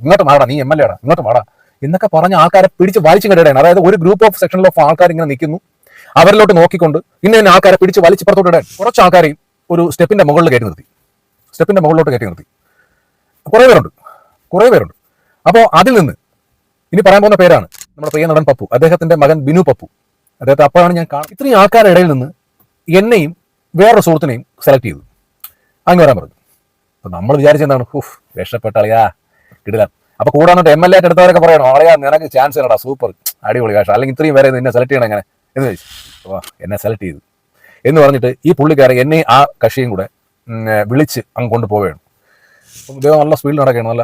ഇങ്ങോട്ട് മാടാ നീ M L എടാ ഇങ്ങോട്ട് മാടാ എന്നൊക്കെ പറഞ്ഞ ആൾക്കാരെ പിടിച്ച് വലിച്ചു കിടയാണ് അതായത് ഒരു ഗ്രൂപ്പ് ഓഫ് സെക്ഷനിൽ ഓഫ് ആൾക്കാർ ഇങ്ങനെ നിൽക്കുന്നു. അവരിലോട്ട് നോക്കിക്കൊണ്ട് ഇന്ന ആൾക്കാരെ പിടിച്ച് വലിച്ച് പുറത്തോട്ട് ഇടാൻ കുറച്ച് ആൾക്കാരെയും ഒരു സ്റ്റെപ്പിന്റെ മുകളിൽ കയറ്റി നിർത്തി. സ്റ്റെപ്പിന്റെ മുകളിലോട്ട് കയറ്റി നിർത്തി. കുറേ പേരുണ്ട്. കുറേ പേരുണ്ട്. അപ്പോൾ അതിൽ നിന്ന് ഇനി പറയാൻ പോകുന്ന പേരാണ് നമ്മുടെ പ്രിയ നടൻ പപ്പു അദ്ദേഹത്തിന്റെ മകൻ ബിനു പപ്പു. അദ്ദേഹത്തെ അപ്പോഴാണ് ഞാൻ കാണുന്നത്. ഇത്രയും ആൾക്കാരുടെ ഇടയിൽ നിന്ന് എന്നെയും വേറൊരു സുഹൃത്തിനെയും സെലക്ട് ചെയ്തു. അങ്ങ് വരാൻ പറഞ്ഞു. അപ്പൊ നമ്മൾ വിചാരിച്ചെന്താണ് ഹുഫ് രക്ഷപ്പെട്ടളിയാ കിടിലം അപ്പൊ കൂടാനോട്ട് എം എൽ എ എടുത്തവരൊക്കെ പറയണം അറിയാം നിനക്ക് ചാൻസ് ഇല്ലടാ സൂപ്പർ അടിപൊളി കാശ്. അല്ലെങ്കിൽ ഇത്രയും പേരെ നിന്നെ സെലക്ട് ചെയ്യണം എങ്ങനെ എന്ന് ചോദിച്ചു. എന്നെ സെലക്ട് ചെയ്തു. എന്ന് പറഞ്ഞിട്ട് ഈ പുള്ളിക്കാരൻ എന്നെ ആ കക്ഷിയും കൂടെ വിളിച്ച് അങ്ങ് കൊണ്ടുപോവുകയാണ് ഇദ്ദേഹം നല്ല സ്പീഡിൽ നടക്കുകയാണ് നല്ല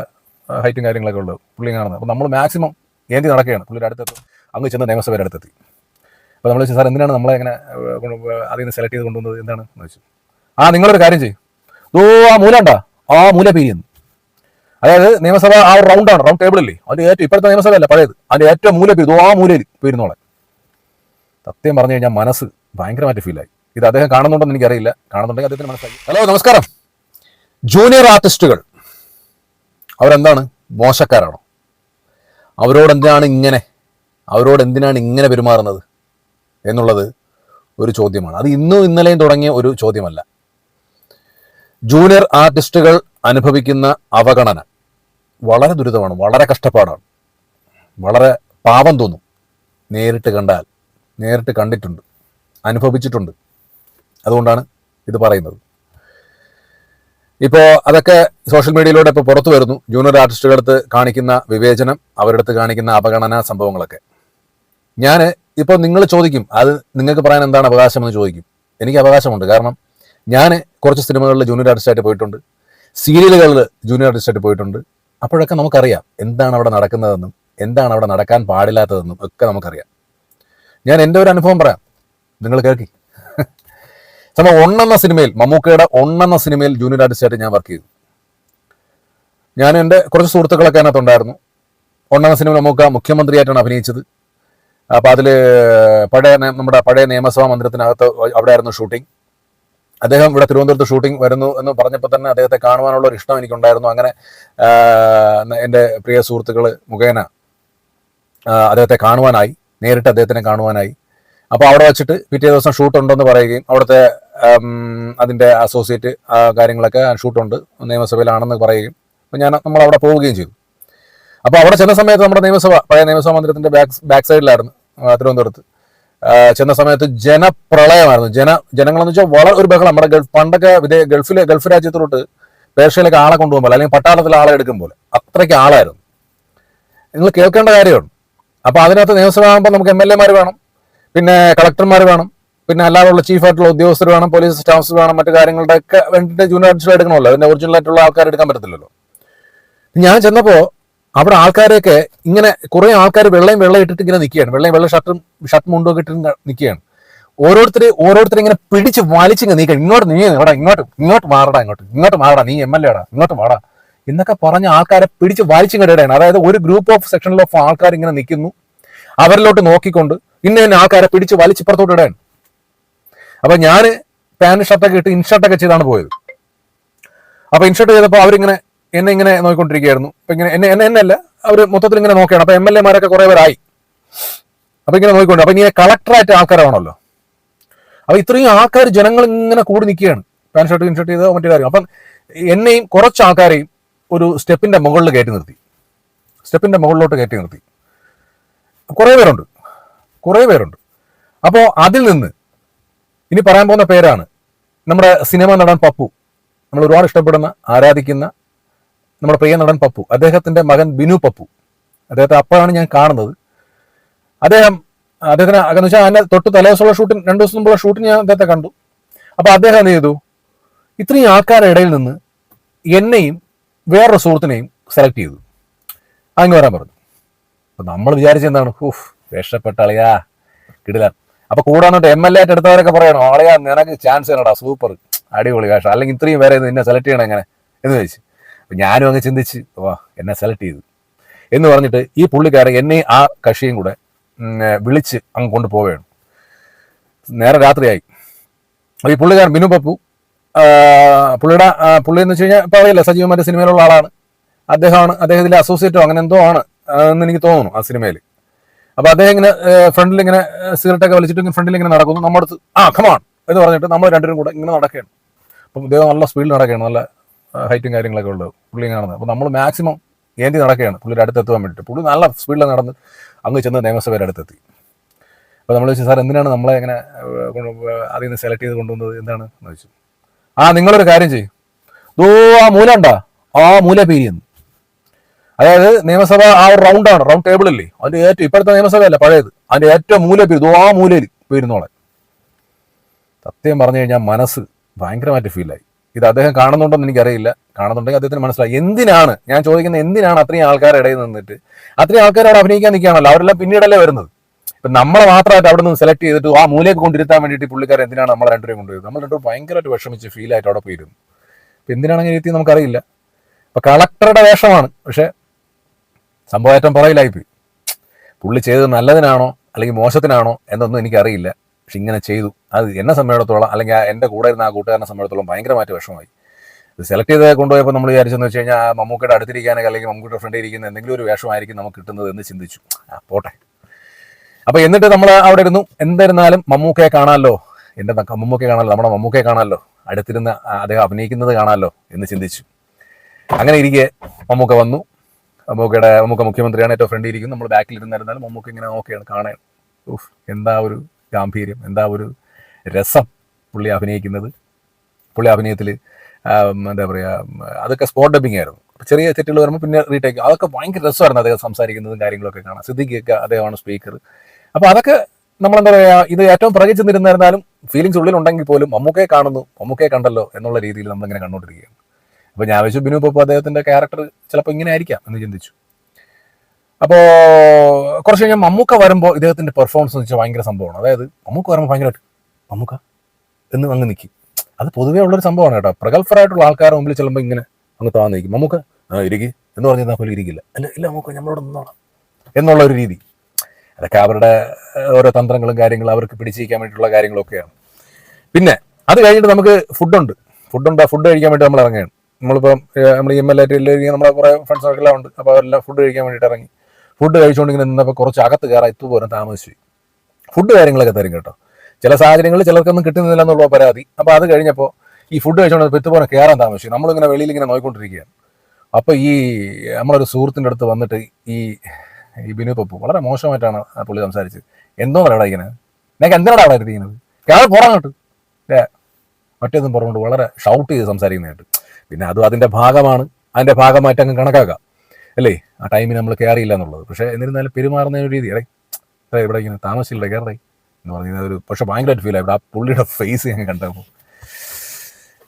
ഹൈറ്റും കാര്യങ്ങളൊക്കെ ഉള്ളത് പുള്ളി കാണുന്നത്. അപ്പം നമ്മൾ മാക്സിമം ഏന്തി നടക്കുകയാണ്. പുള്ളിയുടെ അടുത്തെത്തും. അങ്ങ് ചെന്ന് നിയമസഭയുടെ അടുത്തെത്തി. അപ്പോൾ നമ്മൾ ചോദിച്ചു സാർ എന്തിനാണ് നമ്മളെ ഇങ്ങനെ അതിൽ നിന്ന് സെലക്ട് ചെയ്ത് കൊണ്ടുവന്നത്? എന്താണ്? എന്ന് ചോദിച്ചു. ആ നിങ്ങളൊരു കാര്യം ചെയ്യും. ഓ ആ മൂല ഉണ്ടാ ആ മൂല പിരിയുന്നു അതായത് നിയമസഭ ആ ഒരു റൗണ്ടാണ് റൗണ്ട് ടേബിൾ അല്ലേ അതിന്റെ ഏറ്റവും ഇപ്പോഴത്തെ നിയമസഭ അല്ല പഴയത്. അതിന്റെ ഏറ്റവും മൂല ഇതോ ആ മൂലയിൽ പോയിരുന്നോളെ സത്യം പറഞ്ഞു കഴിഞ്ഞാൽ മനസ്സ് ഭയങ്കരമായിട്ട് ഫീലായി ഇത് അദ്ദേഹം കാണുന്നുണ്ടെന്ന് എനിക്കറിയില്ല. കാണുന്നുണ്ടെങ്കിൽ അദ്ദേഹത്തിന് മനസ്സിലായി. ഹലോ നമസ്കാരം. ജൂനിയർ ആർട്ടിസ്റ്റുകൾ അവരെന്താണ്? മോശക്കാരാണോ? അവരോട് എന്തിനാണ് ഇങ്ങനെ? അവരോട് എന്തിനാണ് ഇങ്ങനെ പെരുമാറുന്നത്? എന്നുള്ളത് ഒരു ചോദ്യമാണ്. അത് ഇന്നും ഇന്നലെയും തുടങ്ങിയ ഒരു ചോദ്യമല്ല. ജൂനിയർ ആർട്ടിസ്റ്റുകൾ അനുഭവിക്കുന്ന അവഗണന. വളരെ ദുരിതമാണ് വളരെ കഷ്ടപ്പാടാണ്. വളരെ പാപം തോന്നും. നേരിട്ട് കണ്ടാൽ നേരിട്ട് കണ്ടിട്ടുണ്ട് അനുഭവിച്ചിട്ടുണ്ട്. അതുകൊണ്ടാണ് ഇത് പറയുന്നത്. ഇപ്പോൾ അതൊക്കെ സോഷ്യൽ മീഡിയയിലൂടെ ഇപ്പോൾ പുറത്തു വരുന്നു. ജൂനിയർ ആർട്ടിസ്റ്റുകളടുത്ത് കാണിക്കുന്ന വിവേചനം അവരുടെ അടുത്ത് കാണിക്കുന്ന അപഗണന സംഭവങ്ങളൊക്കെ. ഞാൻ ഇപ്പോൾ നിങ്ങൾ ചോദിക്കും അത് നിങ്ങൾക്ക് പറയാൻ എന്താണ് അവകാശം എന്ന് ചോദിക്കും. എനിക്ക് അവകാശമുണ്ട്. കാരണം ഞാൻ കുറച്ച് സിനിമകളിൽ ജൂനിയർ ആർട്ടിസ്റ്റായിട്ട് പോയിട്ടുണ്ട്. സീരിയലുകളിൽ ജൂനിയർ ആർട്ടിസ്റ്റായിട്ട് പോയിട്ടുണ്ട്. അപ്പോഴൊക്കെ നമുക്കറിയാം എന്താണ് അവിടെ നടക്കുന്നതെന്നും എന്താണ് അവിടെ നടക്കാൻ പാടില്ലാത്തതെന്നും ഒക്കെ നമുക്കറിയാം. ഞാൻ എന്റെ ഒരു അനുഭവം പറയാം. നിങ്ങൾ കേൾക്കി. സംഭവം ഒന്നെന്ന സിനിമയിൽ മമ്മൂക്കയുടെ ഒന്നെന്ന സിനിമയിൽ ജൂനിയർ ആർട്ടിസ്റ്റായിട്ട് ഞാൻ വർക്ക് ചെയ്തു. ഞാൻ എന്റെ കുറച്ച് സുഹൃത്തുക്കളൊക്കെ അതിനകത്തുണ്ടായിരുന്നു. ഒന്നെന്ന സിനിമയിൽ മമ്മൂക്ക മുഖ്യമന്ത്രിയായിട്ടാണ് അഭിനയിച്ചത്. അപ്പോൾ അതിൽ പഴയ നമ്മുടെ പഴയ നിയമസഭാ മന്ദിരത്തിനകത്ത് അവിടെയായിരുന്നു ഷൂട്ടിംഗ് അദ്ദേഹം ഇവിടെ തിരുവനന്തപുരത്ത് ഷൂട്ടിംഗ് വരുന്നു എന്ന് പറഞ്ഞപ്പോൾ തന്നെ അദ്ദേഹത്തെ കാണുവാനുള്ള ഒരു ഇഷ്ടം എനിക്കുണ്ടായിരുന്നു. അങ്ങനെ എന്റെ പ്രിയ സുഹൃത്തുക്കൾ മുഖേന അദ്ദേഹത്തെ കാണുവാനായി നേരിട്ട് അദ്ദേഹത്തിനെ കാണുവാനായി. അപ്പോൾ അവിടെ വെച്ചിട്ട് പിറ്റേ ദിവസം ഷൂട്ട് ഉണ്ടെന്ന് പറയുകയും അവിടുത്തെ അതിന്റെ അസോസിയേറ്റ് കാര്യങ്ങളൊക്കെ ഷൂട്ടുണ്ട് നിയമസഭയിലാണെന്ന് പറയുകയും. അപ്പോൾ ഞാൻ നമ്മൾ അവിടെ പോവുകയും ചെയ്തു. അപ്പോൾ അവിടെ ചെന്ന സമയത്ത് നമ്മുടെ നിയമസഭ പഴയ നിയമസഭാ മന്ദിരത്തിന്റെ ബാക്ക് ബാക്ക് സൈഡിലായിരുന്നു തിരുവനന്തപുരത്ത്. ചെന്ന സമയത്ത് ജനപ്രളയമായിരുന്നു. ജന ജനങ്ങളെന്ന് വെച്ചാൽ വളരെ ഒരു ബഹളം. നമ്മുടെ ഗൾഫ് പണ്ടൊക്കെ വിദേ ഗൾഫിലെ ഗൾഫ് രാജ്യത്തിലോട്ട് പേർഷ്യയിലേക്ക് ആളെ കൊണ്ടുപോകുമ്പോൾ അല്ലെങ്കിൽ പട്ടാളത്തിൽ ആളെ എടുക്കും പോലെ അത്രയ്ക്ക് ആളായിരുന്നു. നിങ്ങൾ കേൾക്കേണ്ട കാര്യമാണ്. അപ്പോൾ അതിനകത്ത് നിയമസഭ ആകുമ്പോൾ നമുക്ക് എം എൽ എമാർ വേണം പിന്നെ കളക്ടർമാർ വേണം പിന്നെ അല്ലാതെയുള്ള ചീഫ് ആയിട്ടുള്ള ഉദ്യോഗസ്ഥർ വേണം പോലീസ് സ്റ്റാഫ്സ് വേണം മറ്റു കാര്യങ്ങളുടെ ഒക്കെ വേണ്ടിയിട്ട് ജൂനിയർ അഡ്മിഷൻ എടുക്കണമല്ലോ. അതിന്റെ ഒറിജിനൽ ആയിട്ടുള്ള ആൾക്കാർ എടുക്കാൻ പറ്റത്തില്ലല്ലോ. ഞാൻ ചെന്നപ്പോ അവിടെ ആൾക്കാരെയൊക്കെ ഇങ്ങനെ കുറെ ആൾക്കാർ വെള്ളയും വെള്ളം ഇട്ടിട്ട് ഇങ്ങനെ നിൽക്കുകയാണ് വെള്ളയും വെള്ളം ഷർട്ടും ഷർട്ട് മുണ്ടും ഇട്ടിട്ട് നിൽക്കുകയാണ് ഓരോരുത്തർ ഓരോരുത്തർ ഇങ്ങനെ പിടിച്ച് വലിച്ചിങ്ങ് നീക്കണം. ഇങ്ങോട്ട് നീ എവിടെ? ഇങ്ങോട്ട് ഇങ്ങോട്ട് മാറടാ ഇങ്ങോട്ട്. ഇങ്ങോട്ട് മാറടാ നീ എം എൽ എടാ ഇങ്ങോട്ട് മാറാ എന്നൊക്കെ പറഞ്ഞ ആൾക്കാരെ പിടിച്ച് വലിച്ചിങ്ങടെയാണ് അതായത് ഒരു ഗ്രൂപ്പ് ഓഫ് സെക്ഷനിൽ ഓഫ് ആൾക്കാർ ഇങ്ങനെ നിൽക്കുന്നു. അവരിലോട്ട് നോക്കിക്കൊണ്ട് ഇന്ന ഇന്ന ആൾക്കാരെ പിടിച്ച് വലിച്ചിപ്പുറത്തോട്ട് ഇടയാണ് അപ്പൊ ഞാൻ പാന്റ് ഷർട്ടൊക്കെ ഇട്ട് ഇൻഷർട്ടൊക്കെ ചെയ്താണ് പോയത്. അപ്പൊ ഇൻഷർട്ട് ചെയ്തപ്പോൾ അവരിങ്ങനെ എന്നെ ഇങ്ങനെ നോക്കിക്കൊണ്ടിരിക്കുകയായിരുന്നു. അപ്പൊ ഇങ്ങനെ എന്നെ എന്നെ എന്നല്ല അവർ മൊത്തത്തിൽ ഇങ്ങനെ നോക്കുകയാണ്. അപ്പൊ എം എൽ എമാരൊക്കെ കുറെ പേരായി. അപ്പൊ ഇങ്ങനെ നോക്കിക്കൊണ്ട് അപ്പൊ ഇങ്ങനെ കളക്ടറായിട്ട് ആൾക്കാരാണല്ലോ. അപ്പൊ ഇത്രയും ആൾക്കാർ ജനങ്ങൾ ഇങ്ങനെ കൂടി നിൽക്കുകയാണ്. പാൻ ഷർട്ട് ഇൻഷർട്ട് ചെയ്തോ മറ്റു കാര്യം അപ്പം എന്നെയും കുറച്ച് ആൾക്കാരെയും ഒരു സ്റ്റെപ്പിന്റെ മുകളിൽ കയറ്റി നിർത്തി. സ്റ്റെപ്പിന്റെ മുകളിലോട്ട് കയറ്റി നിർത്തി. കുറേ പേരുണ്ട്. കുറേ പേരുണ്ട്. അപ്പോൾ അതിൽ നിന്ന് ഇനി പറയാൻ പോകുന്ന പേരാണ് നമ്മുടെ സിനിമ നടൻ പപ്പു. നമ്മൾ ഒരുപാട് ഇഷ്ടപ്പെടുന്ന ആരാധിക്കുന്ന നമ്മുടെ പ്രിയ നടൻ പപ്പു അദ്ദേഹത്തിന്റെ മകൻ ബിനു പപ്പു. അദ്ദേഹത്തെ അപ്പോഴാണ് ഞാൻ കാണുന്നത്. അദ്ദേഹം അദ്ദേഹത്തിന് എന്ന് വെച്ചാൽ അതിന്റെ തൊട്ട് തലേദിവസമുള്ള ഷൂട്ടിന് രണ്ടു ദിവസം മുമ്പുള്ള ഷൂട്ടിന് ഞാൻ അദ്ദേഹത്തെ കണ്ടു. അപ്പൊ അദ്ദേഹം എന്ത് ചെയ്തു? ഇത്രയും ആൾക്കാരുടെ ഇടയിൽ നിന്ന് എന്നെയും വേറൊരു സുഹൃത്തിനെയും സെലക്ട് ചെയ്തു. അങ്ങ് വരാൻ പറഞ്ഞു. അപ്പൊ നമ്മൾ വിചാരിച്ച എന്താണ്? ഹൂഫ് രക്ഷപ്പെട്ട അളിയാ കിടിലൻ. അപ്പൊ കൂടാന്നിട്ട് എം എൽ എ ആയിട്ട് എടുത്തവരൊക്കെ പറയണം? അളിയാ നിനക്ക് ചാൻസ് തരടാ സൂപ്പർ അടിപൊളി കാഷ അല്ലെങ്കിൽ ഇത്രയും പേരെ നിന്നെ സെലക്ട് ചെയ്യണം എങ്ങനെ? എന്ന് ചോദിച്ചു. അപ്പൊ ഞാനും അങ്ങ് ചിന്തിച്ച് വാ എന്നെ സെലക്ട് ചെയ്തു. എന്ന് പറഞ്ഞിട്ട് ഈ പുള്ളിക്കാരൻ എന്നെ ആ കക്ഷിയും കൂടെ വിളിച്ച് അങ്ങ് കൊണ്ടുപോവുകയാണ് നേരെ രാത്രിയായി. ഈ പുള്ളിക്കാരൻ ബിനു പപ്പു പുള്ളിയുടെ പുള്ളി എന്ന് വെച്ച് കഴിഞ്ഞാൽ ഇപ്പം അറിയില്ല സജീവമായിട്ട് സിനിമയിലുള്ള ആളാണ്. അദ്ദേഹമാണ് അദ്ദേഹത്തിന്റെ അസോസിയേറ്റോ അങ്ങനെ എന്തോ ആണ് എന്ന് എനിക്ക് തോന്നുന്നു ആ സിനിമയിൽ അപ്പോൾ അദ്ദേഹം ഇങ്ങനെ ഫ്രണ്ടിൽ ഇങ്ങനെ സിഗരറ്റൊക്കെ വലിച്ചിട്ട് ഇങ്ങനെ ഫ്രണ്ടിൽ ഇങ്ങനെ നടക്കുന്നു. നമ്മുടെ അടുത്ത് ആ കമാൺ എന്ന് പറഞ്ഞിട്ട് നമ്മൾ രണ്ടുപേരും കൂടെ ഇങ്ങനെ നടക്കുകയാണ്. അപ്പം അദ്ദേഹം നല്ല സ്പീഡിൽ നടക്കുകയാണ് നല്ല ഹൈറ്റും കാര്യങ്ങളൊക്കെ ഉള്ളത് പുള്ളി കാണുന്നത് അപ്പോൾ നമ്മൾ മാക്സിമം ഏന്തി നടക്കുകയാണ്. പുള്ളിയുടെ എത്തുവാൻ വേണ്ടിയിട്ട്. പുള്ളി നല്ല സ്പീഡിൽ നടന്ന് അങ്ങ് ചെന്ന് നിയമസഭയുടെ അടുത്തെത്തി. അപ്പോൾ നമ്മൾ ചോദിച്ചു സാർ എന്തിനാണ് നമ്മളെ ഇങ്ങനെ അതിൽ നിന്ന് സെലക്ട് ചെയ്ത് കൊണ്ടുവന്നത്? എന്താണ്? എന്ന് ചോദിച്ചു. ആ നിങ്ങളൊരു കാര്യം ചെയ്യും. ദോ ആ മൂല ഉണ്ടാ? ആ മൂല പീരിയെന്ന് അതായത് നിയമസഭ ആ ഒരു റൗണ്ടാണ് റൗണ്ട് ടേബിൾ അല്ലേ അതിന്റെ ഏറ്റവും ഇപ്പോഴത്തെ നിയമസഭയല്ല പഴയത്. അതിന്റെ ഏറ്റവും മൂല പേര് ദോ ആ മൂലയിൽ പോയിരുന്നോളെ സത്യം പറഞ്ഞു കഴിഞ്ഞാൽ മനസ്സ് ഭയങ്കരമായിട്ട് ഫീലായി ഇത് അദ്ദേഹം കാണുന്നുണ്ടോന്ന് എനിക്കറിയില്ല. കാണുന്നുണ്ടെങ്കിൽ അദ്ദേഹത്തിന് മനസ്സിലായി. എന്തിനാണ്? ഞാൻ ചോദിക്കുന്നത് എന്തിനാണ് അത്രയും ആൾക്കാരുടെ ഇടയിൽ നിന്നിട്ട്? അത്രയും ആൾക്കാർ അവിടെ അഭിനയിക്കാൻ നിൽക്കുകയാണല്ലോ. അവരെല്ലാം പിന്നീടല്ലേ വരുന്നത്? ഇപ്പൊ നമ്മളെ മാത്രമായിട്ട് അവിടെ നിന്ന് സെലക്ട് ചെയ്തിട്ട് ആ മൂലയ്ക്ക് കൊണ്ടിരുത്താൻ വേണ്ടിയിട്ട് പുള്ളിക്കാർ എന്തിനാണ് നമ്മളെ രണ്ടുപേരും കൊണ്ടുവരുന്നത്? നമ്മൾ രണ്ടുപേരും ഭയങ്കരമായിട്ട് വിഷമിച്ച് ഫീലായിട്ട് അവിടെ പോയിരുന്നു. ഇപ്പൊ എന്തിനാണ് അങ്ങനെ എത്തി നമുക്കറിയില്ല. ഇപ്പൊ കളക്ടറുടെ വേഷമാണ്. പക്ഷെ സംഭവമായിട്ടും പുറകിലായിപ്പോയി. പുള്ളി ചെയ്തത് നല്ലതിനാണോ? അല്ലെങ്കിൽ മോശത്തിനാണോ? എന്നൊന്നും എനിക്കറിയില്ല. പക്ഷെ ഇങ്ങനെ ചെയ്തു. അത് എന്നെ സംബന്ധിച്ചിടത്തോളം അല്ലെങ്കിൽ എന്റെ കൂടെ ഇരുന്ന ആ കൂട്ടുകാരനെ സംബന്ധിച്ചിടത്തോളം ഭയങ്കരമായിട്ട് വിഷമമായി. ഇത് സെലക്ട് ചെയ്ത് കൊണ്ടുപോയപ്പോൾ നമ്മൾ വിചാരിച്ചെന്ന് വെച്ച് കഴിഞ്ഞാൽ മമ്മൂക്കയുടെ അടുത്തിരിക്കാനൊക്കെ അല്ലെങ്കിൽ മമ്മൂക്കയുടെ ഫ്രണ്ട് ഇരിക്കുന്ന എന്തെങ്കിലും ഒരു വേഷമായിരിക്കും നമുക്ക് കിട്ടുന്നത് എന്ന് ചിന്തിച്ചു. ആ പോട്ടെ. അപ്പോൾ എന്നിട്ട് നമ്മൾ അവിടെ ഇരുന്നു. എന്തായിരുന്നാലും മമ്മൂക്കയെ കാണാമല്ലോ എന്റെ മമ്മൂക്കയെ കാണാമല്ലോ നമ്മുടെ മമ്മൂക്കയെ കാണാമല്ലോ അടുത്തിരുന്ന് അദ്ദേഹം അഭിനയിക്കുന്നത് കാണാമല്ലോ എന്ന് ചിന്തിച്ചു. അങ്ങനെ ഇരിക്കെ മമ്മൂക്ക വന്നു. മമ്മൂക്കയുടെ മമ്മൂക്ക മുഖ്യമന്ത്രിയാണ് ഏറ്റവും ഫ്രണ്ട് ഇരിക്കുന്നു നമ്മൾ ബാക്കിൽ ഇരുന്നിരുന്നാലും മമ്മൂക്ക ഇങ്ങനെ നോക്കിയാണ് കാണാൻ. എന്താ ഒരു ഗാംഭീര്യം എന്താ ഒരു രസം പുള്ളി അഭിനയിക്കുന്നത്. പുള്ളി അഭിനയത്തിൽ എന്താ പറയുക അതൊക്കെ സ്പോട്ട് ഡബിങ് ആയിരുന്നു. ചെറിയ തെറ്റുകൾ വരുമ്പോൾ പിന്നെ റീടേക്ക് അതൊക്കെ ഭയങ്കര രസമായിരുന്നു അദ്ദേഹം സംസാരിക്കുന്നതും കാര്യങ്ങളൊക്കെ കാണാം സിദ്ദിഖൊക്കെ അദ്ദേഹമാണ് സ്പീക്കർ അപ്പോൾ അതൊക്കെ നമ്മളെന്താ പറയുക ഇത് ഏറ്റവും പ്രകടിച്ച് ചെന്നിരുന്നിരുന്നാലും ഫീലിങ്സ് ഉള്ളിലുണ്ടെങ്കിൽ പോലും മമ്മൂക്കയെ കാണുന്നു മമ്മൂക്കയെ കണ്ടല്ലോ എന്നുള്ള രീതിയിൽ നമ്മളിങ്ങനെ കണ്ടുകൊണ്ടിരിക്കുകയാണ്. അപ്പോൾ ഞാൻ വെച്ചു ബിനു ഇപ്പോൾ അദ്ദേഹത്തിന്റെ ക്യാരക്ടർ ചിലപ്പോൾ ഇങ്ങനെ ആയിരിക്കാം എന്ന് ചിന്തിച്ചു. അപ്പോൾ കുറച്ച് കഴിഞ്ഞാൽ മമ്മൂക്ക വരുമ്പോൾ ഇദ്ദേഹത്തിന്റെ പെർഫോമൻസ് എന്ന് വെച്ചാൽ ഭയങ്കര സംഭവമാണ്. അതായത് മമ്മൂക്ക വരുമ്പോൾ ഭയങ്കരമായിട്ട് മമ്മൂക്ക? എന്ന് അങ്ങ് നിൽക്കും അത് പൊതുവേ ഉള്ളൊരു സംഭവമാണ് കേട്ടോ. പ്രഗത്ഭരായിട്ടുള്ള ആൾക്കാരുടെ മുമ്പിൽ ചെല്ലുമ്പോൾ ഇങ്ങനെ അങ്ങ് താന്ന് നിൽക്കും മമ്മൂക്ക ആ ഇരിക്കും. എന്ന് പറഞ്ഞാൽ പോലും ഇരിക്കില്ല. അല്ല ഇല്ല മമ്മൂക്ക നമ്മളോട് നിന്നോളാം. എന്നുള്ള ഒരു രീതി. അതൊക്കെ അവരുടെ ഓരോ തന്ത്രങ്ങളും കാര്യങ്ങളും അവർക്ക് പിടിച്ചിരിക്കാൻ വേണ്ടിയിട്ടുള്ള കാര്യങ്ങളൊക്കെയാണ്. പിന്നെ അത് കഴിഞ്ഞിട്ട് നമുക്ക് ഫുഡുണ്ട്. ഫുഡുണ്ട് ഫുഡ് കഴിക്കാൻ വേണ്ടി നമ്മൾ ഇറങ്ങുകയാണ്. നമ്മളിപ്പം നമ്മൾ എം എൽ എല്ലാവരും നമ്മളെ കുറേ ഫ്രണ്ട്സ് എല്ലാം ഉണ്ട്. അപ്പോൾ അവരെല്ലാം ഫുഡ് കഴിക്കാൻ വേണ്ടിയിട്ട് ഇറങ്ങി. ഫുഡ് കഴിച്ചുകൊണ്ട് ഇങ്ങനെ നിന്നപ്പോൾ കുറച്ച് അകത്ത് കയറാൻ ഇത്തുപോലും താമസിച്ചു. ഫുഡ് കാര്യങ്ങളൊക്കെ തരും കേട്ടോ. ചില സാഹചര്യങ്ങളിൽ ചിലർക്കൊന്നും കിട്ടുന്നില്ല എന്നുള്ള പരാതി. അപ്പോൾ അത് കഴിഞ്ഞപ്പോൾ ഈ ഫുഡ് കഴിച്ചുകൊണ്ട് ഇത്തുപോലെ കയറാൻ താമസിച്ചു. നമ്മളിങ്ങനെ വെളിയിൽ ഇങ്ങനെ നോയിക്കൊണ്ടിരിക്കുകയാണ്. അപ്പോൾ ഈ നമ്മളൊരു സുഹൃത്തിന്റെ അടുത്ത് വന്നിട്ട് ഈ ഈ ബിനു പപ്പു വളരെ മോശമായിട്ടാണ് പുള്ളി സംസാരിച്ചത്. എന്തോ അവിടെ ഇങ്ങനെ? നിനക്ക് എന്തിനാണ് അവിടെ ഇരിക്കുന്നത്? കേരളം പുറങ്ങോട്ട് ഏ മറ്റേതും പുറകോട്ട് വളരെ ഷൗട്ട് ചെയ്ത് സംസാരിക്കുന്നതായിട്ട് പിന്നെ അതും അതിന്റെ ഭാഗമാണ്. അതിന്റെ ഭാഗമായിട്ട് അങ്ങ് കണക്കാക്കാം. അല്ലേ? ആ ടൈമിൽ നമ്മൾ കയറിയില്ല എന്നുള്ളത്. പക്ഷേ എന്നിരുന്നാലും പെരുമാറുന്ന ഒരു രീതി. ഏ, ഇവിടെ ഇങ്ങനെ താമസിച്ചില്ല കയറേ എന്ന് പറഞ്ഞാൽ ഒരു പക്ഷെ ഭയങ്കരമായിട്ട് ഫീൽ ആയിട്ട് ആ പുള്ളിയുടെ ഫേസ് ഞാൻ കണ്ടപ്പോൾ.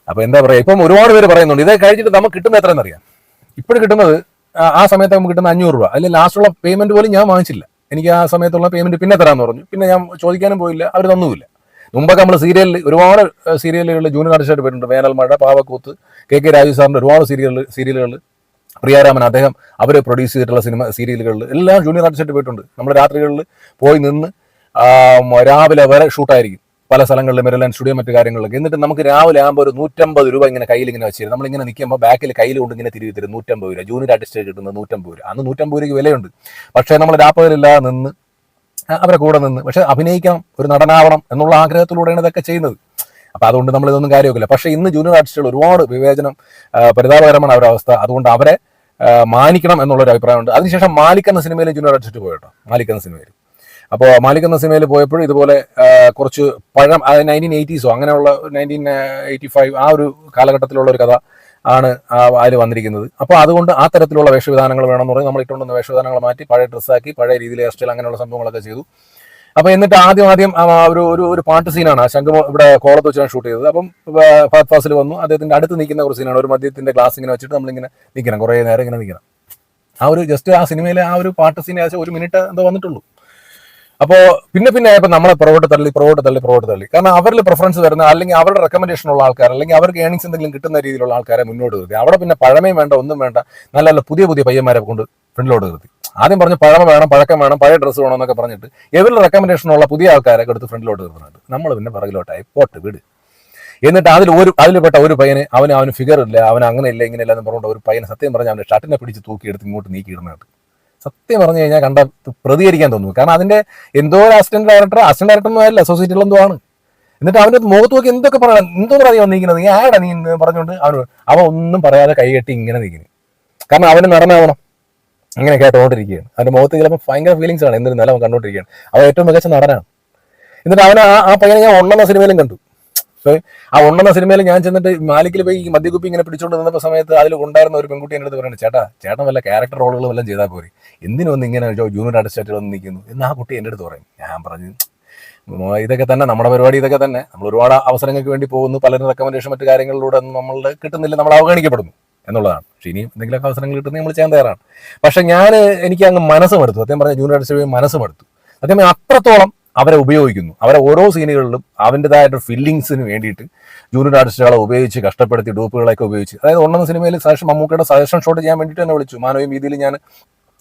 അപ്പോൾ എന്താ പറയുക ഇപ്പം ഒരുപാട് പേര് പറയുന്നുണ്ട് ഇതേ കഴിച്ചിട്ട് നമുക്ക് കിട്ടുന്ന എത്രയെന്ന് അറിയാം? ഇപ്പോഴും കിട്ടുന്നത് ആ- സമയത്ത് നമുക്ക് കിട്ടുന്ന അഞ്ഞൂറ് രൂപ. അല്ലെങ്കിൽ ലാസ്റ്റുള്ള പേയ്മെന്റ് പോലും ഞാൻ വാങ്ങിച്ചില്ല. എനിക്ക് ആ സമയത്തുള്ള പേയ്മെന്റ് പിന്നെ തരാമെന്ന് പറഞ്ഞു. പിന്നെ ഞാൻ ചോദിക്കാനും പോയില്ല അവർ തന്നുമില്ല. മുമ്പൊക്കെ നമ്മൾ സീരിയലിൽ ഒരുപാട് സീരിയലുകളിൽ ജൂനിയർ ആർട്ടിസ്റ്റ് ആയിട്ട് പോയിട്ടുണ്ട്. വേനൽ മഴ പാവക്കൂത്ത് കെ കെ രാജു സാറിന്റെ ഒരുപാട് സീരിയൽ സീരിയലുകൾ പ്രിയാരാമൻ അദ്ദേഹം അവർ പ്രൊഡ്യൂസ് ചെയ്തിട്ടുള്ള സിനിമ സീരിയലുകളിൽ എല്ലാം ജൂനിയർ ആർട്ടിസ്റ്റ് ആയിട്ട് പോയിട്ടുണ്ട്. നമ്മൾ രാത്രികളിൽ പോയി നിന്ന് രാവിലെ വരെ ഷൂട്ടായിരിക്കും പല സ്ഥലങ്ങളിലും മെരലാൻ സ്റ്റുഡിയോ മറ്റു കാര്യങ്ങളിലൊക്കെ. എന്നിട്ട് നമുക്ക് രാവിലെ ആകുമ്പോൾ ഒരു നൂറ്റമ്പത് രൂപ ഇങ്ങനെ കയ്യിൽ ഇങ്ങനെ വെച്ചിരുന്നു നമ്മളിങ്ങനെ നിൽക്കുമ്പോൾ ബാക്കിൽ കയ്യിൽ കൊണ്ട് ഇങ്ങനെ തിരികെ തരും. നൂറ്റമ്പത് രൂപ. ജൂനിയർ ആർട്ടിസ്റ്റ് കിട്ടുന്നത് നൂറ്റമ്പത് രൂപ. അന്ന് നൂറ്റമ്പത് രൂപയ്ക്ക് വിലയുണ്ട്. പക്ഷേ നമ്മൾ രാപ്പകലില്ലാതെ നിന്ന് അവരെ കൂടെ നിന്ന് പക്ഷെ അഭിനയിക്കാം ഒരു നടനാവണം എന്നുള്ള ആഗ്രഹത്തിലൂടെയാണ് ഇതൊക്കെ ചെയ്യുന്നത്. അപ്പോൾ അതുകൊണ്ട് നമ്മൾ ഇതൊന്നും കാര്യമൊക്കില്ല. പക്ഷേ ഇന്ന് ജൂനിയർ ആർട്ടിസ്റ്റുകൾ ഒരുപാട് വിവേചനം പരിതാപകരമാണ് അവരുടെ അവസ്ഥ. അതുകൊണ്ട് അവരെ മാനിക്കണം എന്നുള്ളൊരു അഭിപ്രായമുണ്ട്. അതിനുശേഷം മാലിക് എന്ന സിനിമയിൽ ജൂനിയർ ആർട്ടിസ്റ്റ് പോയിട്ടോ മാലിക്കുന്ന സിനിമയിൽ അപ്പോൾ മാലിക് എന്ന സിനിമയിൽ പോയപ്പോഴും ഇതുപോലെ കുറച്ച് പഴം നയന്റീൻ എയ്റ്റീസോ അങ്ങനെയുള്ള നയന്റീൻ എയ്റ്റി ഫൈവ് ആ ഒരു കാലഘട്ടത്തിലുള്ള ഒരു കഥ ആണ് അതിൽ വന്നിരിക്കുന്നത്. അപ്പോൾ അതുകൊണ്ട് ആ തരത്തിലുള്ള വേഷവിധാനങ്ങൾ വേണമെന്ന് പറഞ്ഞ് നമ്മൾ ഇട്ടുകൊണ്ടുവന്ന വേഷവിധാനങ്ങൾ മാറ്റി പഴയ ഡ്രസ്സാക്കി പഴയ രീതിയിൽ ഹെയർ സ്റ്റൈൽ അങ്ങനെയുള്ള സംഭവങ്ങളൊക്കെ ചെയ്തു. അപ്പോൾ എന്നിട്ട് ആദ്യം ആദ്യം ഒരു ഒരു ഒരു പാട്ട് സീനാണ് ശംഖുമോ ഇവിടെ കോളത്ത് വെച്ചാണ് ഷൂട്ട് ചെയ്തത്. അപ്പം ഫാസിൽ വന്നു. അദ്ദേഹത്തിന്റെ അടുത്ത് നിൽക്കുന്ന ഒരു സീനാണ് ഒരു മദ്യത്തിന്റെ ഗ്ലാസ് ഇങ്ങനെ വെച്ചിട്ട് നമ്മളിങ്ങനെ നിൽക്കണം. കുറേ നേരം ഇങ്ങനെ നിൽക്കണം. ആ ഒരു ജസ്റ്റ് ആ സിനിമയിലെ ആ ഒരു പാട്ട് സീൻ ഏകദേശം ഒരു മിനിറ്റ് എന്തോ വന്നിട്ടുള്ളൂ. അപ്പോൾ പിന്നെ പിന്നെ ആയപ്പോ നമ്മളെ പുറകോട്ട് തള്ളി പുറകോട്ട് തള്ളി പുറകോട്ട് തള്ളി. കാരണം അവരിൽ പ്രിഫറൻസ് വരുന്ന അല്ലെങ്കിൽ അവരുടെ റെക്കമെൻഡേഷൻ ഉള്ള ആൾക്കാർ അല്ലെങ്കിൽ അവർക്ക് ഏണിങ്സ് എന്തെങ്കിലും കിട്ടുന്ന രീതിയിലുള്ള ആൾക്കാരെ മുന്നോട്ട് നിർത്തി. അവിടെ പിന്നെ പഴമയും വേണ്ട ഒന്നും വേണ്ട നല്ല നല്ല പുതിയ പുതിയ പയ്യന്മാരെ കൊണ്ട് ഫ്രണ്ടിലോട്ട് നിർത്തി. ആദ്യം പറഞ്ഞ് പഴമ വേണം പഴക്കം വേണം പഴയ ഡ്രസ്സ് വേണം എന്നൊക്കെ പറഞ്ഞിട്ട് എവരുടെ റെക്കമെൻഡേഷൻ ഉള്ള പുതിയ ആൾക്കാരെ എടുത്ത് ഫ്രണ്ടിലോട്ട് നിർത്തുന്നുണ്ട് നമ്മൾ പിന്നെ പുറകിലോട്ടായി. പോട്ട് വീട്. എന്നിട്ട് അതിൽ ഒരു അതിൽപ്പെട്ട ഒരു പയ്യന് അവന് അവന് ഫിഗർ ഇല്ല അവൻ അങ്ങനെ ഇല്ല ഇങ്ങനെ ഇല്ല എന്ന് പറഞ്ഞുകൊണ്ട് ഒരു പയ്യനെ സത്യം പറഞ്ഞാൽ അവന്റെ ഷർട്ടിനെ പിടിച്ച് തൂക്കിയെടുത്ത് ഇങ്ങോട്ട് നീക്കിയിടുന്നുണ്ട് സത്യം പറഞ്ഞു കഴിഞ്ഞാൽ കണ്ട പ്രതികരിക്കാൻ തോന്നുന്നു കാരണം അതിന്റെ എന്തോ അസിസ്റ്റന്റ് ഡയറക്ടർ അസിസ്റ്റന്റ് ഡയറക്ടർ ഒന്നും അല്ല അസോസിയേറ്റിൽ എന്തോ ആണ് എന്നിട്ട് അവന്റെ മുഖത്ത് നോക്കി എന്തൊക്കെ പറയണം? എന്തോ പറയാൻ നീക്കുന്നത് നീ ആടാ നീ പറഞ്ഞുകൊണ്ട് അവൻ അവൻ ഒന്നും പറയാതെ കൈകെട്ടി ഇങ്ങനെ നീക്കുന്നു. കാരണം അവന് നടനാവണം. അങ്ങനെ കേട്ടോണ്ടിരിക്കുകയാണ്. അവന്റെ മുഖത്ത് ചിലപ്പോൾ ഭയങ്കര ഫീലിങ്സ് ആണ്. എന്നിരുന്നാലും അവൻ കണ്ടോണ്ടിരിക്കുകയാണ്. അവൻ ഏറ്റവും മികച്ച നടനാണ്. എന്നിട്ട് അവൻ ആ ആ പയ്യനെ ഞാൻ ഒന്നെന്ന സിനിമയിലും കണ്ടു. ആ ഉണ്ടെന്ന സിനിമയിൽ ഞാൻ ചെന്നിട്ട് മാലിക്കിൽ പോയി ഈ മദ്യക്കുപ്പി ഇങ്ങനെ പിടിച്ചുകൊണ്ട് നിന്നപ്പോൾ സമയത്ത് അതിൽ ഉണ്ടായിരുന്ന ഒരു പെൺകുട്ടി എന്റെ പറയുന്നത് ചേട്ടാ ചേട്ടൻ വല്ല ക്യാരക്ടർ റോളുകൾ എല്ലാം ചെയ്താൽ പോരെ. എന്തിനും ഇങ്ങനെ ജോ- ജൂനിയർ ആർട്ടിസ്റ്റായിട്ട് വന്ന് നിൽക്കുന്നു എന്ന് ആ കുട്ടി എന്റെ അടുത്ത് പറയും. ഞാൻ പറഞ്ഞു ഇതൊക്കെ തന്നെ നമ്മുടെ പരിപാടി ഇതൊക്കെ തന്നെ. നമ്മൾ ഒരുപാട് അവസരങ്ങൾക്ക് വേണ്ടി പോകുന്നു. പലരും റെക്കമെൻഡേഷൻ മറ്റു കാര്യങ്ങളിലൂടെ ഒന്നും നമ്മൾ കിട്ടുന്നില്ല നമ്മൾ അവഗണിക്കപ്പെടുന്നു എന്നുള്ളതാണ്. പക്ഷേ ഇനിയും എന്തെങ്കിലുമൊക്കെ അവസരങ്ങൾ കിട്ടുന്ന നമ്മൾ ചെയ്യാൻ തയ്യാറാണ്. പക്ഷെ ഞാൻ എനിക്ക് അങ്ങ് മനസ്സുമെടുത്തു. അദ്ദേഹം പറഞ്ഞ ജൂനിയർ ആർട്ടിസ്റ്റ് മനസ്സുമെടുത്തു. അദ്ദേഹം അത്രത്തോളം അവരെ ഉപയോഗിക്കുന്നു. അവരെ ഓരോ സീനുകളിലും അവന്റെതായിട്ട് ഫില്ലിങ്സിന് വേണ്ടിയിട്ട് ജൂനിയർ ആർട്ടിസ്റ്റുകളെ ഉപയോഗിച്ച് കഷ്ടപ്പെടുത്തി ഡൂപ്പുകളൊക്കെ ഉപയോഗിച്ച്. അതായത് ഒന്നാം സിനിമയിൽ സജഷൻ മമ്മൂക്കയുടെ സജഷൻ ഷോട്ട് ചെയ്യാൻ വേണ്ടിയിട്ട് തന്നെ വിളിച്ചു. മാനവയും രീതിയിൽ ഞാൻ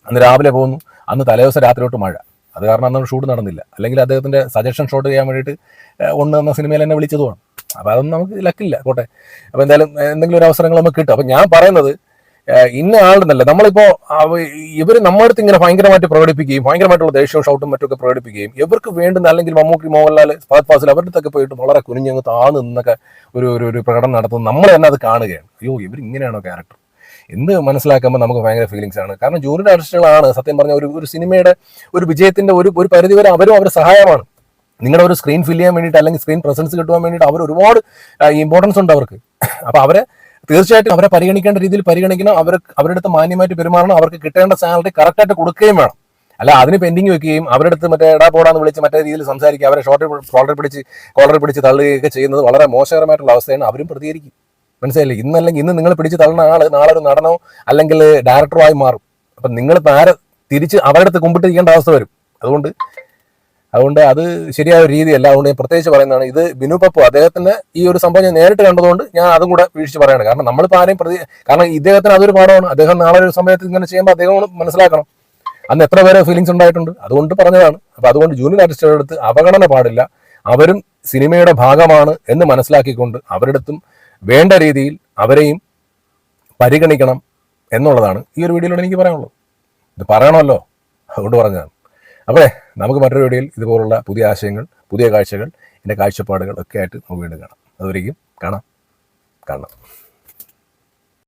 അന്ന് രാവിലെ പോകുന്നു. അന്ന് തലേദിവസം രാത്രിയോട്ട് മഴ. അത് കാരണം അന്ന് ഷൂട്ട് നടന്നില്ല. അല്ലെങ്കിൽ അദ്ദേഹത്തിന്റെ സജഷൻ ഷോട്ട് ചെയ്യാൻ വേണ്ടിയിട്ട് ഒന്ന് എന്ന സിനിമയിൽ എന്നെ വിളിച്ചതുമാണ്. അപ്പോൾ അതൊന്നും നമുക്ക് ലക്കില്ല കോട്ടെ അപ്പോൾ എന്തായാലും എന്തെങ്കിലും ഒരു അവസരങ്ങൾ നമുക്ക് കിട്ടും. അപ്പോൾ ഞാൻ പറയുന്നത് ഇന്ന ആളുണ്ടല്ലോ നമ്മളിപ്പോ ഇവർ നമ്മുടെ ഇങ്ങനെ ഭയങ്കരമായിട്ട് പ്രകടിപ്പിക്കുകയും ഭയങ്കരമായിട്ടുള്ള ദേഷ്യവും ഷൗട്ടും മറ്റൊക്കെ പ്രകടിപ്പിക്കുകയും ഇവർക്ക് വേണ്ടുന്ന അല്ലെങ്കിൽ മമ്മൂക്കി മോഹൻലാൽ ഫഹദ് ഫാസിൽ അവരുടെ അടുത്തൊക്കെ പോയിട്ട് വളരെ കുനിഞ്ഞങ്ങ് താഴ്ന്നു നിന്നൊക്കെ ഒരു ഒരു പ്രകടനം നടത്തുന്നത് നമ്മൾ തന്നെ അത് കാണുകയാണ്. അയ്യോ ഇവർ ഇങ്ങനെയാണോ ക്യാരക്ടർ എന്ന് മനസ്സിലാക്കുമ്പോൾ നമുക്ക് ഭയങ്കര ഫീലിങ്സ് ആണ്. കാരണം ജൂനിയർ ആർട്ടിസ്റ്റുകളാണ് സത്യം പറഞ്ഞ ഒരു ഒരു സിനിമയുടെ ഒരു വിജയത്തിന്റെ ഒരു ഒരു പരിധി വരെ അവരും അവരുടെ സഹായമാണ്. നിങ്ങളുടെ ഒരു സ്ക്രീൻ ഫില്ല് ചെയ്യാൻ വേണ്ടിയിട്ട് അല്ലെങ്കിൽ സ്ക്രീൻ പ്രസൻസ് കിട്ടുവാൻ വേണ്ടിയിട്ട് അവർ ഒരുപാട് ഇമ്പോർട്ടൻസ് ഉണ്ട് അവർക്ക്. അപ്പൊ അവരെ തീർച്ചയായിട്ടും അവരെ പരിഗണിക്കേണ്ട രീതിയിൽ പരിഗണിക്കണം. അവർ അവരുടെ അടുത്ത് മാന്യമായിട്ട് പെരുമാറണം. അവർക്ക് കിട്ടേണ്ട സാലറി കറക്റ്റായിട്ട് കൊടുക്കുകയും വേണം. അല്ല അതിന് പെൻഡിങ് വെക്കുകയും അവരുടെ അടുത്ത് മറ്റേ എടാ പോടാന്ന് വിളിച്ച് മറ്റേ രീതിയിൽ സംസാരിക്കുക അവരെ ഷോർട്ട് കോളർ പിടിച്ച് കോളർ പിടിച്ച് തള്ളുകയൊക്കെ ചെയ്യുന്നത് വളരെ മോശകരമായിട്ടുള്ള അവസ്ഥയാണ് അവരും പ്രതികരിക്കും. മനസ്സിലായില്ലേ? ഇന്നല്ലെങ്കിൽ ഇന്ന് നിങ്ങൾ പിടിച്ച് തള്ളുന്ന ആൾ നാളെ ഒരു നടനോ അല്ലെങ്കിൽ ഡയറക്ടറോ ആയി മാറും. അപ്പം നിങ്ങൾ താര തിരിച്ച് അവരുടെ അടുത്ത് കുമ്പിട്ടിരിക്കേണ്ട അവസ്ഥ വരും. അതുകൊണ്ട് അതുകൊണ്ട് അത് ശരിയായ രീതിയല്ല. അതുകൊണ്ട് ഞാൻ പ്രത്യേകിച്ച് പറയുന്നതാണ് ഇത് ബിനു പപ്പു അദ്ദേഹത്തിന് ഈ ഒരു സംഭവം ഞാൻ നേരിട്ട് കണ്ടതുകൊണ്ട് ഞാൻ അതും കൂടെ വീഴ്ച പറയണം കാരണം നമ്മളിപ്പോൾ ആരെയും പ്രതി കാരണം ഇദ്ദേഹത്തിന് അതൊരു പാഠമാണ്. അദ്ദേഹം നാളെ ഒരു സമയത്ത് ഇങ്ങനെ ചെയ്യുമ്പോൾ അദ്ദേഹം മനസ്സിലാക്കണം. അന്ന് എത്ര പേരെ ഫീലിങ്സ് ഉണ്ടായിട്ടുണ്ട്. അതുകൊണ്ട് പറഞ്ഞതാണ്. അപ്പൊ അതുകൊണ്ട് ജൂനിയർ ആർട്ടിസ്റ്റുകളുടെ അടുത്ത് അവഗണന പാടില്ല. അവരും സിനിമയുടെ ഭാഗമാണ് എന്ന് മനസ്സിലാക്കിക്കൊണ്ട് അവരുടെ വേണ്ട രീതിയിൽ അവരെയും പരിഗണിക്കണം എന്നുള്ളതാണ് ഈ ഒരു വീഡിയോയിലൂടെ എനിക്ക് പറയാനുള്ളത്. ഇത് പറയണമല്ലോ. അതുകൊണ്ട് പറഞ്ഞതാണ്. അപ്പോഴേ നമുക്ക് മറ്റൊരു വീഡിയോയിൽ ഇതുപോലുള്ള പുതിയ ആശയങ്ങൾ പുതിയ കാഴ്ചകൾ എന്റെ കാഴ്ചപ്പാടുകൾ ഒക്കെ ആയിട്ട് നമുക്ക് വീണ്ടും കാണാം. അതുവരെയും കാണാം. കാണാം.